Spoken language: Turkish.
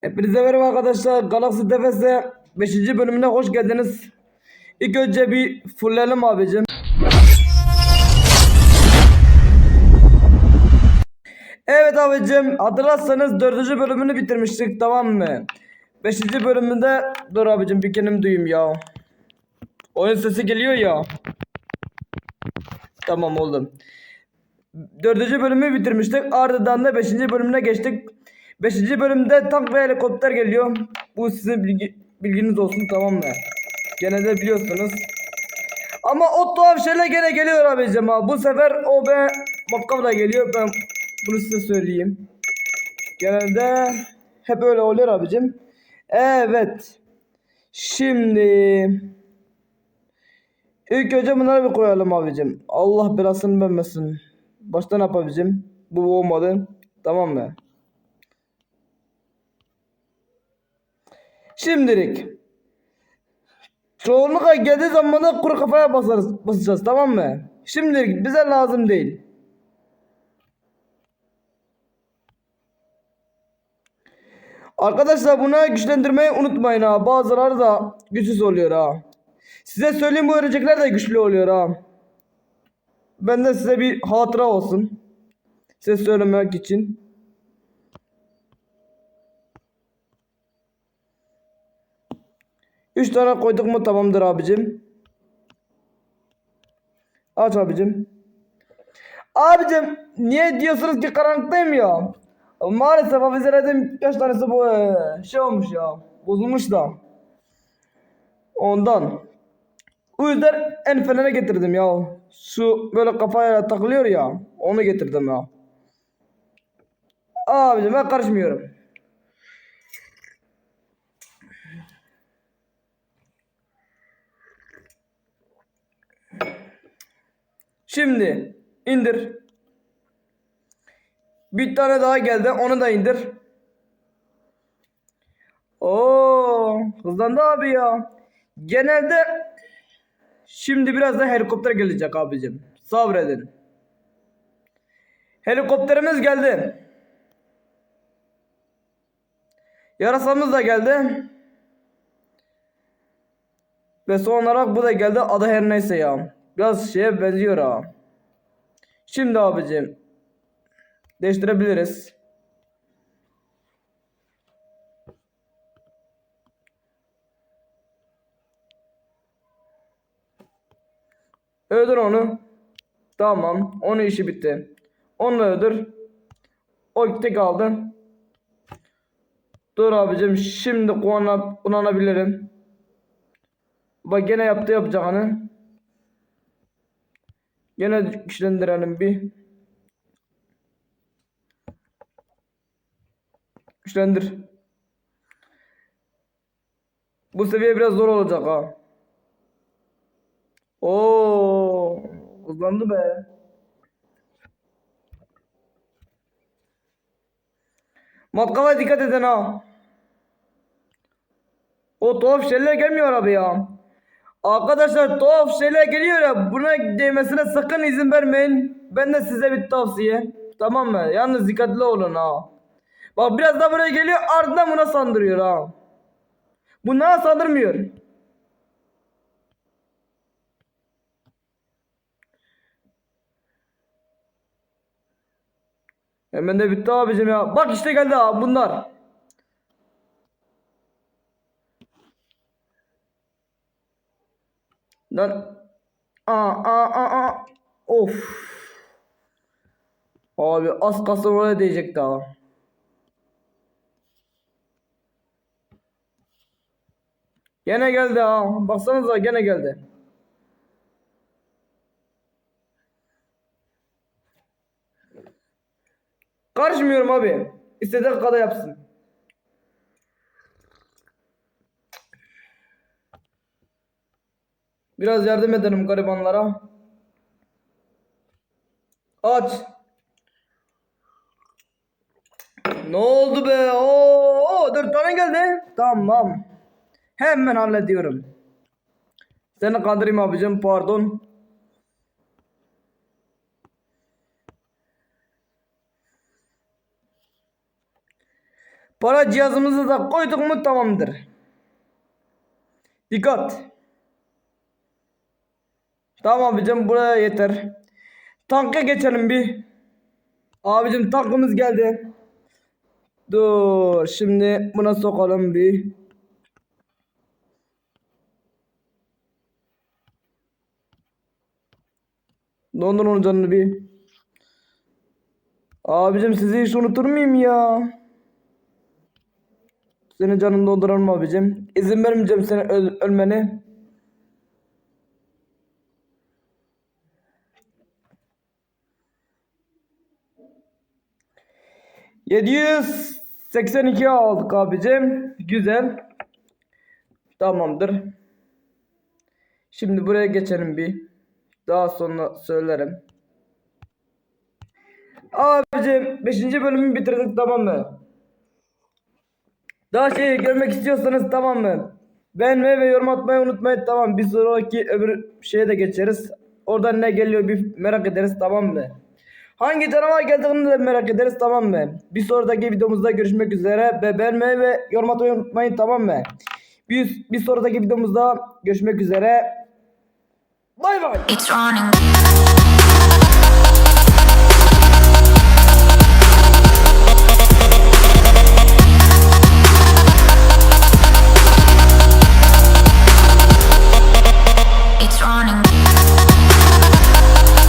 Hepinize merhaba arkadaşlar. Galaxy Defes'e 5. bölümüne hoş geldiniz. İlk önce bir fullelim abicim. Evet abicim hatırlarsanız 4. bölümünü bitirmiştik tamam mı? 5. bölümünde dur abicim bir kendim duyayım ya. Oyun sesi geliyor ya. Tamam oldu. Dördüncü bölümü bitirmiştik. Ardından da beşinci bölümüne geçtik. Beşinci bölümde tank ve helikopter geliyor. Bu sizin bilgi, bilginiz olsun tamam mı? Gene de biliyorsunuz. Ama o tuhaf şeyler gene geliyor abicim ha. Bu sefer o be matkap geliyor. Ben bunu size söyleyeyim. Genelde hep öyle oluyor abicim. Evet. Şimdi İlk önce bunları bir koyalım abicim. Allah belasını vermesin. Başta ne yapabilirim? Bu olmadı. Tamam mı? Şimdilik. Çoğunlukla geldiği zaman da kuru kafaya basarız, basacağız tamam mı? Şimdilik bize lazım değil. Arkadaşlar buna güçlendirmeyi unutmayın ha. Bazıları da güçsüz oluyor ha. Size söyleyeyim bu öğrenciler de güçlü oluyor ha. Ben de size bir hatıra olsun. Size söylemek için. Üç tane koyduk mu tamamdır abicim. Aç abicim. Abicim niye diyorsunuz ki karanlıktayım ya? Maalesef avizelerden kaç tanesi bu e, şey olmuş ya. Bozulmuş da. Ondan. O yüzden en fenere getirdim ya. Şu böyle kafaya takılıyor ya. Onu getirdim ya. Abicim ben karışmıyorum. Şimdi indir. Bir tane daha geldi. Onu da indir. Oo, hızlandı abi ya. Genelde şimdi biraz da helikopter gelecek abicim. Sabredin. Helikopterimiz geldi. Yarasamız da geldi. Ve son olarak bu da geldi. Adı her neyse ya. Biraz şeye benziyor ha. Şimdi abicim. Değiştirebiliriz. Öldür onu. Tamam. Onun işi bitti. Onu öldür. O gitti kaldı. Dur abicim. Şimdi kullan kullanabilirim. Bak gene yaptı yapacağını. Gene güçlendirelim bir. Güçlendir. Bu seviye biraz zor olacak ha. Oo, hızlandı be. Matkaba dikkat edin ha. O tuhaf şeyler gelmiyor abi ya. Arkadaşlar tuhaf şeyler geliyor ya. Buna değmesine sakın izin vermeyin. Ben de size bir tavsiye. Tamam mı? Yalnız dikkatli olun ha. Bak biraz da buraya geliyor ardından buna sandırıyor ha. Buna sandırmıyor. Hemen de bitti abicim ya. Bak işte geldi abi bunlar. Lan. Aa, aa, aa. Of. Abi az kalsın oraya değecek daha. Gene geldi ha. Baksanıza gene geldi. Karışmıyorum abi. İstediği kadar yapsın. Biraz yardım edelim garibanlara. Aç. Ne oldu be? Oo, dört tane geldi. Tamam. Hemen hallediyorum. Seni kandırayım abicim pardon. Para cihazımızı da koyduk mu tamamdır. Dikkat. Tamam abicim buraya yeter. Tanka geçelim bir. Abicim tankımız geldi. Dur şimdi buna sokalım bir. Dondur onun canını bir. Abicim sizi hiç unutur muyum ya? Senin canını donduralım abicim. İzin vermeyeceğim seni öl- ölmeni. ...782 aldık abicim. Güzel. Tamamdır. Şimdi buraya geçelim bir. Daha sonra söylerim. Abicim 5. bölümü bitirdik tamam mı? Daha şey görmek istiyorsanız tamam mı? Beğenmeyi ve yorum atmayı unutmayın tamam. Bir sonraki öbür şeye de geçeriz. Oradan ne geliyor bir merak ederiz tamam mı? Hangi canavar geldiğini de merak ederiz tamam mı? Bir sonraki videomuzda görüşmek üzere. Ve beğenmeyi ve yorum atmayı unutmayın tamam mı? Bir, bir sonraki videomuzda görüşmek üzere. Bay bay.